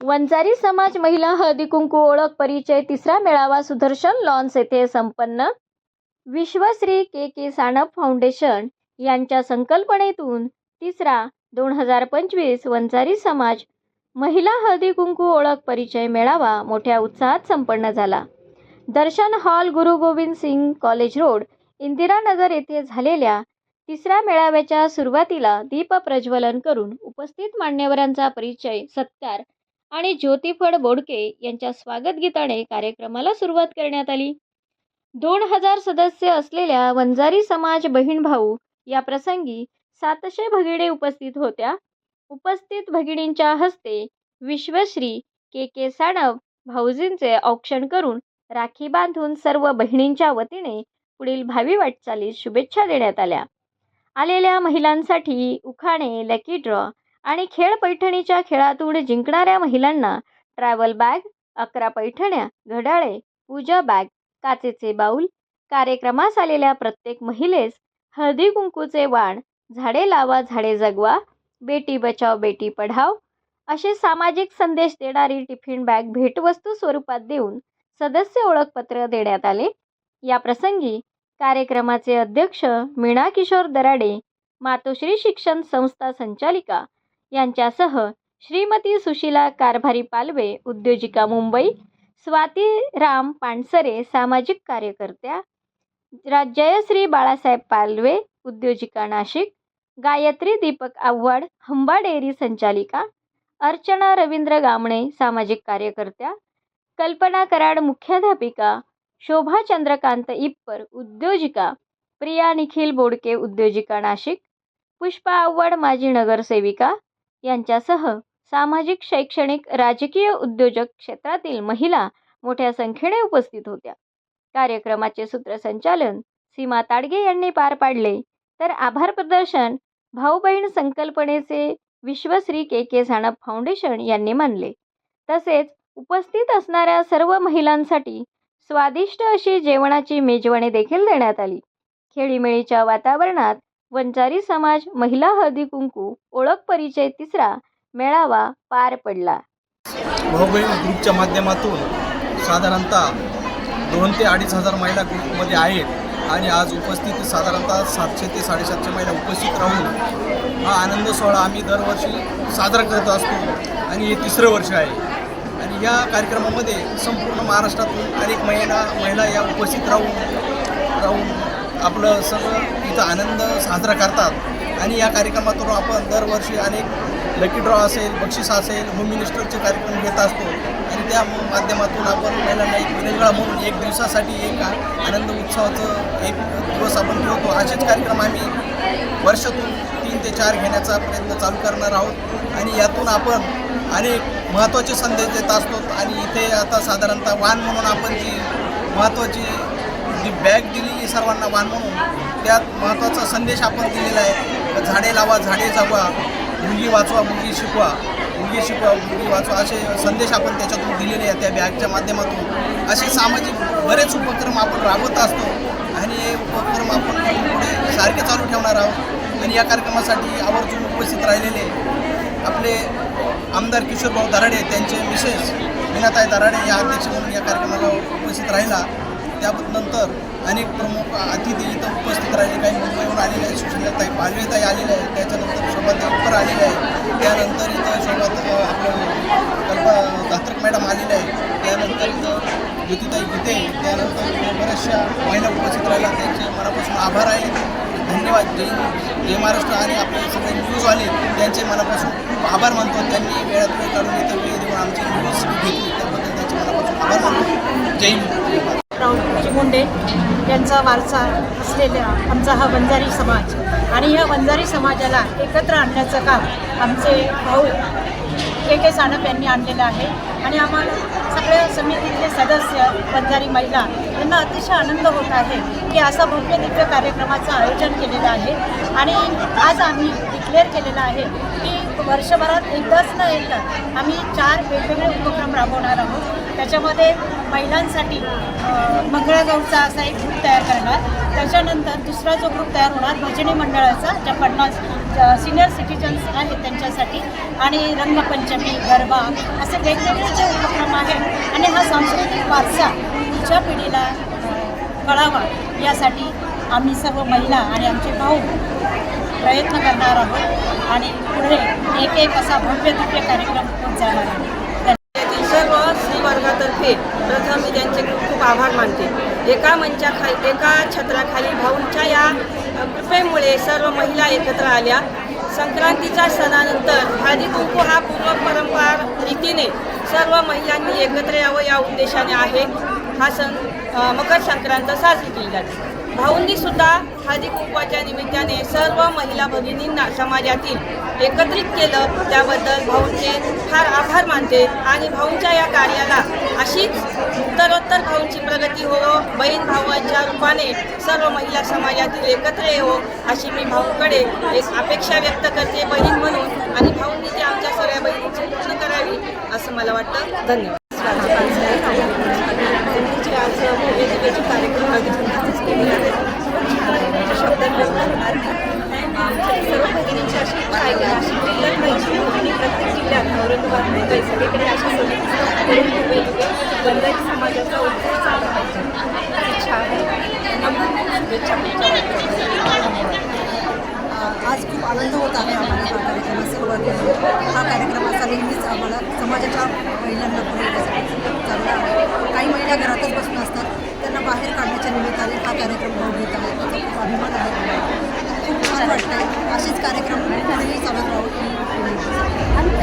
वंजारी समाज महिला हळदी कुंकू ओळख परिचय तिसरा मेळावा सुदर्शन लॉन्स येथे संपन्न. विश्वश्री के के सानप फाउंडेशन यांच्या संकल्पनेतून तिसरा दोन हजार पंचवीस वंजारी समाज महिला हळदी कुंकू ओळख परिचय मेळावा मोठ्या उत्साहात संपन्न झाला. Darshan hall Guru Gobind Singh college road Indiranagar येथे झालेल्या तिसऱ्या मेळाव्याच्या सुरुवातीला दीप प्रज्वलन करून उपस्थित मान्यवरांचा परिचय सत्कार आणि ज्योतिफळ बोडके यांच्या स्वागत गीताने कार्यक्रमाला सुरुवात करण्यात आली. दोन हजार सदस्य असलेल्या वंजारी समाज बहीण भाऊ या प्रसंगी सातशे भगिनी उपस्थित होत्या. उपस्थित भगिनींच्या हस्ते विश्वश्री के के साणव भाऊजींचे औक्षण करून राखी बांधून सर्व बहिणींच्या वतीने पुढील भावी वाटचालीस शुभेच्छा देण्यात आल्या. आलेल्या महिलांसाठी उखाणे लकी ड्रॉ आणि खेळ पैठणीच्या खेळातून जिंकणाऱ्या महिलांना ट्रॅव्हल बॅग अकरा पैठण्या घड्याळे पूजा बॅग काचेचे बाऊल कार्यक्रमास आलेल्या प्रत्येक महिलेस हळदी कुंकूचे वाण झाडे लावा झाडे जगवा बेटी बचाव बेटी पढाव असे सामाजिक संदेश देणारी टिफिन बॅग भेटवस्तू स्वरूपात देऊन सदस्य ओळखपत्र देण्यात आले. या प्रसंगी कार्यक्रमाचे अध्यक्ष मीणा किशोर दराडे मातोश्री शिक्षण संस्था संचालिका यांच्यासह श्रीमती सुशीला कारभारी पालवे उद्योजिका मुंबई स्वाती राम पानसरे सामाजिक कार्यकर्त्या जयश्री बाळासाहेब पालवे उद्योजिका नाशिक गायत्री दीपक आव्हाड हंबा डेअरी संचालिका अर्चना रवींद्र गामणे सामाजिक कार्यकर्त्या कल्पना कराड मुख्याध्यापिका शोभा चंद्रकांत इप्पर उद्योजिका प्रिया निखिल बोडके उद्योजिका नाशिक पुष्पा आव्हाड माजी नगरसेविका यांच्यासह सामाजिक शैक्षणिक राजकीय उद्योजक क्षेत्रातील महिला मोठ्या संख्येने उपस्थित होत्या. कार्यक्रमाचे सूत्रसंचालन सीमा ताडगे यांनी पार पाडले. तर आभार प्रदर्शन भाऊ बहीण संकल्पनेचे विश्वश्री के के साणप फाउंडेशन यांनी मानले. तसेच उपस्थित असणाऱ्या सर्व महिलांसाठी स्वादिष्ट अशी जेवणाची मेजवानी देखील देण्यात आली. खेळीमेळीच्या वातावरणात वंजारी समाज महिला हळदी कुंकू ओळख परिचय तिसरा मेळावा पार पडला. भाऊबहीण ग्रुपच्या माध्यमातून साधारणतः दोन ते अडीच हजार महिला ग्रुपमध्ये आहेत आणि आज उपस्थित साधारणतः सातशे ते साडेसातशे महिला उपस्थित राहून हा आनंद सोहळा आम्ही दरवर्षी साजरा करत असतो आणि हे तिसरं वर्ष आहे. आणि या कार्यक्रमामध्ये संपूर्ण महाराष्ट्रातून अनेक महिला महिला या उपस्थित राहून राहून आपलं सगळं इथं आनंद साजरा करतात. आणि या कार्यक्रमातून आपण दरवर्षी अनेक लकी ड्रॉ असेल बक्षीस असेल होम मिनिस्टरचे कार्यक्रम घेत असतो. आणि त्या माध्यमातून आपण महिलांना एक वेगळा म्हणून एक दिवसासाठी एक आनंद उत्सवाचं एक दिवस आपण ठेवतो. असेच कार्यक्रम आम्ही वर्षातून तीन ते चार घेण्याचा प्रयत्न चालू करणार आहोत. आणि यातून आपण अनेक महत्त्वाचे संदेश देत असतो. आणि इथे आता साधारणतः वाण म्हणून आपण जी महत्त्वाची जी बॅग दिली सर्वांना वाण म्हणून त्यात महत्त्वाचा संदेश आपण दिलेला आहे झाडे लावा झाडे जगवा मुलगी वाचवा मुलगी शिकवा मुलगी शिकवा मुलगी वाचवा असे संदेश आपण त्याच्यातून दिलेले आहेत त्या बॅगच्या माध्यमातून. असे सामाजिक बरेच उपक्रम आपण राबवत असतो आणि हे उपक्रम आपण पुढे सारखे चालू ठेवणार आहोत. आणि या कार्यक्रमासाठी आवर्जून उपस्थित राहिलेले आपले आमदार किशोरभाऊ दराडे त्यांचे मिसेस विनाताई दराडे या अध्यक्ष म्हणून या कार्यक्रमाला उपस्थित राहिला. त्यानंतर अनेक प्रमुख अतिथी इथं उपस्थित राहिले. काही मुंबईहून आलेले आहेत सुशीलाताई पालवेताई आलेले आहेत त्याच्यानंतर शोभाताई उपर आलेले आहे त्यानंतर इथं शोभा आपलं कल्पा धात्रक मॅडम आलेले आहे त्यानंतर इथं ज्योतिताई गीते त्यानंतर बऱ्याचशा महिला उपस्थित राहिल्या. त्यांचे मनापासून आभार आहे. धन्यवाद. जय जय महाराष्ट्र. आणि आपले सगळे न्यूज आले त्यांचे मनापासून खूप आभार मानतो. त्यांनी वेळात वेळ काढून इथं वेळ देऊन आमची न्यूज घेतली. त्याबद्दल त्यांचे मनापासून आभार मानतो. जय हिंद राऊत मुंडे यांचा वारसा असलेला आमचा हा वंजारी समाज. आणि ह्या वंजारी समाजाला एकत्र आणण्याचं काम आमचे भाऊ के के सानप यांनी आणलेलं आहे. आणि आम्हाला सगळ्या समितीतले सदस्य बंजारी महिला यांना अतिशय आनंद होत आहे की असा भव्य दिव्य कार्यक्रमाचं आयोजन केलेलं आहे. आणि आज आम्ही डिक्लेअर केलेलं आहे की वर्षभरात एकदाच न एकदा आम्ही चार वेगवेगळे उपक्रम राबवणार आहोत. त्याच्यामध्ये महिलांसाठी अ, मंगळागौरचा असा एक ग्रुप तयार करणार. त्याच्यानंतर दुसरा जो ग्रुप तयार होणार भजनी मंडळाचा ज्या पन्नास सिनियर सिटीजन्स आहेत त्यांच्यासाठी आणि रंगपंचमी गरबा असे वेगवेगळे जे उपक्रम आहेत आणि हा सांस्कृतिक वारसा पुढच्या पिढीला कळावा यासाठी आम्ही सर्व महिला आणि आमचे भाऊ प्रयत्न करणार आहोत. आणि पुढे एक एक असा भव्य दिव्य कार्यक्रम होत जाणार आहे. वर्गातर्फे प्रथम मी त्यांचे खूप खूप आभार मानते. एका मंचाखाली एका छत्राखाली भाऊंच्या या कृपेमुळे सर्व महिला एकत्र आल्या. संक्रांतीच्या सणानंतर हळदी कुंकू हा पूर्व परंपरा रीतीने सर्व महिलांनी एकत्र यावं या उद्देशाने आहे. हा सण मकर संक्रांत साजरी केली जाते. भाऊंनी सुद्धा हळदी कुंकवाच्या निमित्ताने सर्व महिला भगिनींना समाजातील एकत्रित केलं त्याबद्दल भाऊंचे फार आभार मानते आणि भाऊंच्या या कार्याला अशीच उत्तरोत्तर भाऊंची प्रगती हो बहीण भावाच्या रूपाने सर्व महिला समाजातील एकत्र येवो अशी मी भाऊंकडे एक अपेक्षा व्यक्त करते बहीण म्हणून आणि भाऊंनी ती आमच्या सगळ्या बहिणीची पूर्ण करावी असं मला वाटतं धन्यवाद आज कार्यक्रम आयोजित केले आहेत शब्दात व्यक्त होणार आमच्या सर्व भगिनींची अशी इच्छा आहे की नाशिक जिल्ह्यात पाहिजे आणि प्रत्येक जिल्ह्यात औरंगाबाद मुंबई सगळीकडे अशा समाजाचा उत्सव पाहिजे इच्छा आहे आज खूप आनंद होत आहे आम्हाला हा कार्यक्रम सुरुवात हा कार्यक्रम असा नेहमीच आम्हाला समाजाच्या महिलांना पुढे